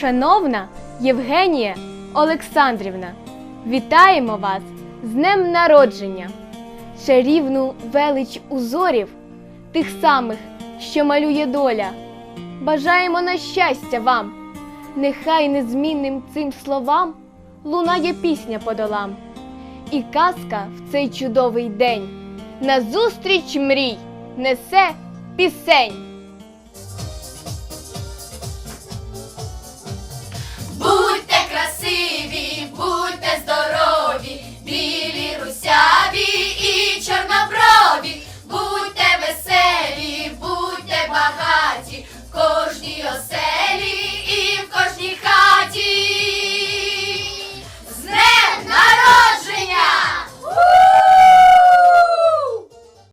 Шановна Євгенія Олександрівна, вітаємо вас з днем народження, чарівну велич узорів, тих самих, що малює доля. Бажаємо на щастя вам, нехай незмінним цим словам лунає пісня по долам, і казка в цей чудовий день назустріч мрій несе пісень.